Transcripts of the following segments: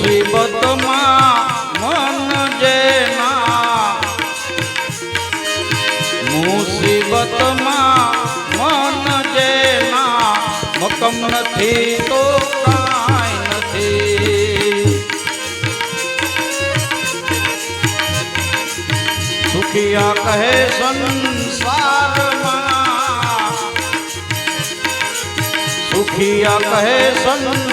મુસીબતમાં મન જેના. મુસીબતમાં મન જેના. મકમ નથી તો કાંઈ નથી. સુખિયા કહે સંસારમાં. સુખિયા કહે સંસાર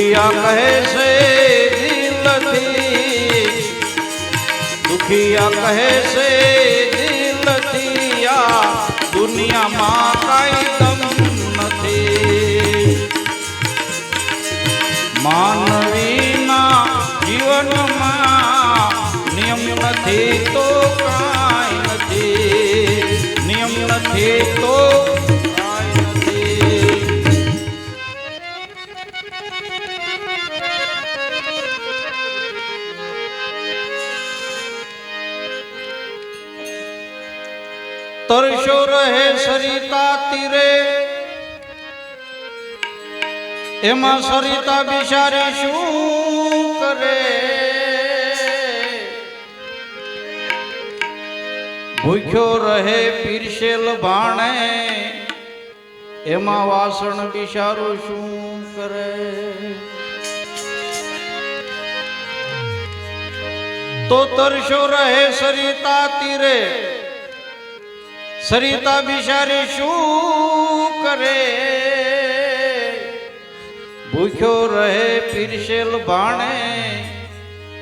દુખિયા કહે છે દિલથી દુખિયા કહે છે દિલથી આ દુનિયામાં કાંઈ દમ નથી માનવીના જીવનમાં નિયમ નથી તો કાંઈ નથી નિયમ નથી તો તરશો રહે સરિતા તીરે. એમાં સરિતા બિચારી શું કરે? ભૂખ્યો રહે પીરસેલ ભાણે એમાં વાસણ બિચારું શું કરે? તો તરશો રહે સરિતા તીરે. સરિતા બિચારી શું કરે? ભૂખ્યો રહે પીરસેલ ભાણે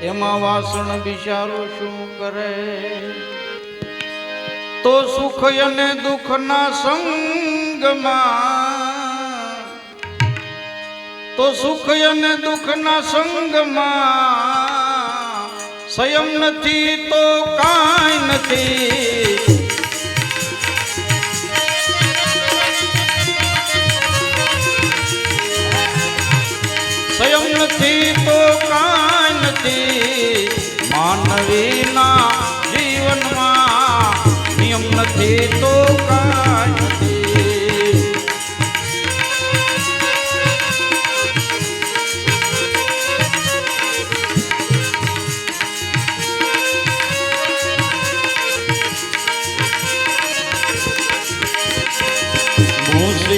એમાં વાસણ બિચારો શું કરે? તો સુખ અને દુઃખના સંગમાં, તો સુખ અને દુઃખના સંગમાં, સંયમ નથી તો કાંઈ નથી.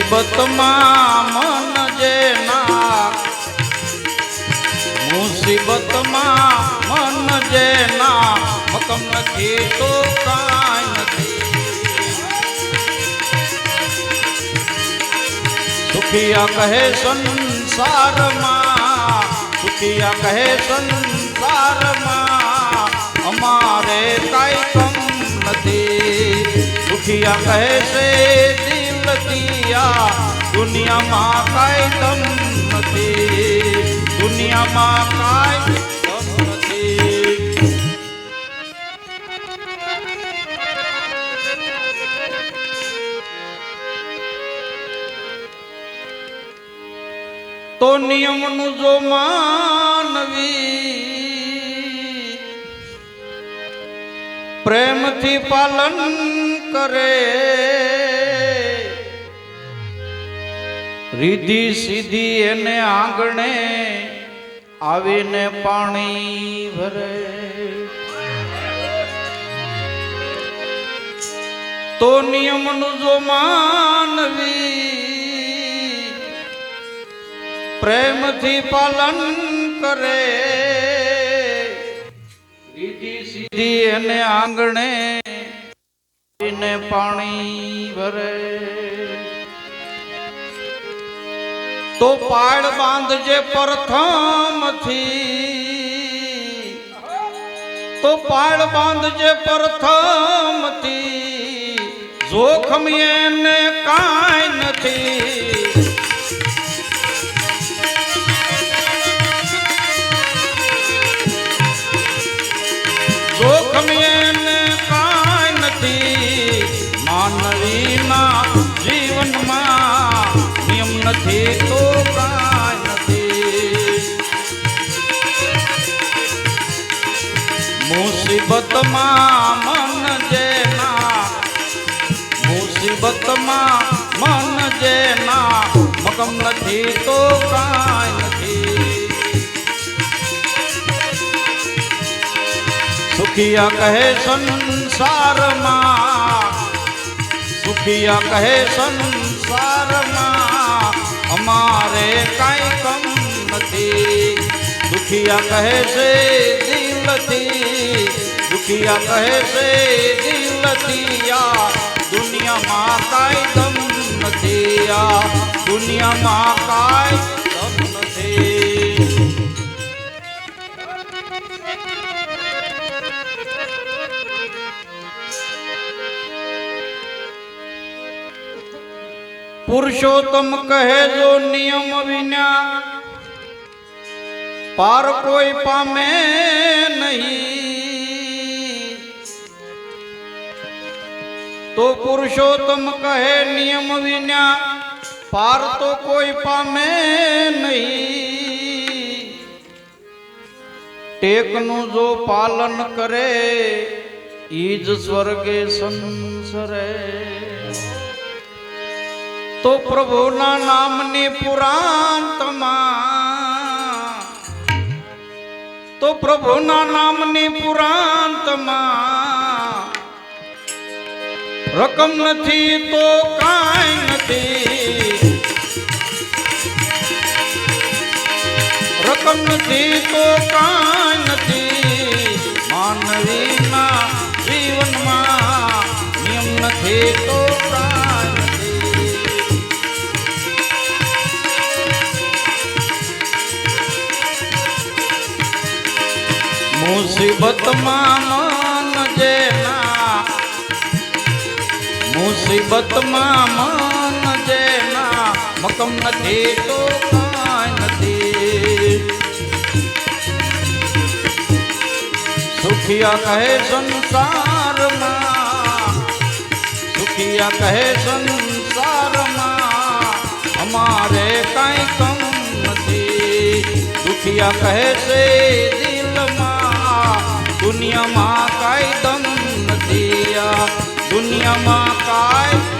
મુસીબતમાં મન જે ના મુસીબતમાં મન જે ના મકમ નથી તો કાંઈ નથી. સુખિયા કહે સંસારમાં, સુખિયા કહે સંસારમાં, અમારે કાંઈ કમ નથી. સુખિયા કહે છે દિલતિયા દુનિયામાં કાંઈ કમ નથી. દુનિયામાં કાંઈ તો નિયમનું જો માનવી પ્રેમથી પાલન કરે, રીધી સીધી એને આંગણે આવીને પાણી ભરે. તો નિયમનું જો માનવી પ્રેમથી પાલન કરે. રીધી સીધી એને આંગણે આવીને પાણી ભરે. તો પાડ બાંધજે પ્રથમથી. તો પાડ બાંધજે પ્રથમથી. જોખમ એને કાંઈ નથી. મુસીબતમાં મન જેના મુસીબતમાં મન જેના મગમ નથી તો કાંઈ નથી સુખિયા કહે સંસારમાં, સુખિયા કહે સંસારમાં અમારે કાંઈ કમ નથી. દુખિયા કહે છે, દિલથી. દુખિયા કહે છે, દિલથી, આ દુનિયામાં કાંઈ કમ નથી, આ દુનિયામાં કાંઈ પુરુષોત્તમ કહે જો નિયમ વિના પાર કોઈ પામે નહીં. તો પુરુષોત્તમ કહે નિયમ વિના પાર તો કોઈ પામે નહીં. ટેકનું જો પાલન કરે ઈજ સ્વર્ગે સંસરે. તો પ્રભુના નામની પુરાંતમાં તો પ્રભુના નામની પુરાંતમાં રકમ નથી તો કાંઈ નથી. રકમ નથી તો કાંઈ નથી. માનવીના જીવનમાં નિયમ નથી તો મુસીબતમાં મન જેના, મુસીબતમાં મન જેના, મકમ નથી તો નથી. સુખિયા કહે સંસારમાં, સુખિયા કહે સંસારમાં, અમારે કાંઈ કમ નથી. દુખિયા કહે છે દુનિયામાં કાંઈ દમ નથી દુનિયામાં કાંઈ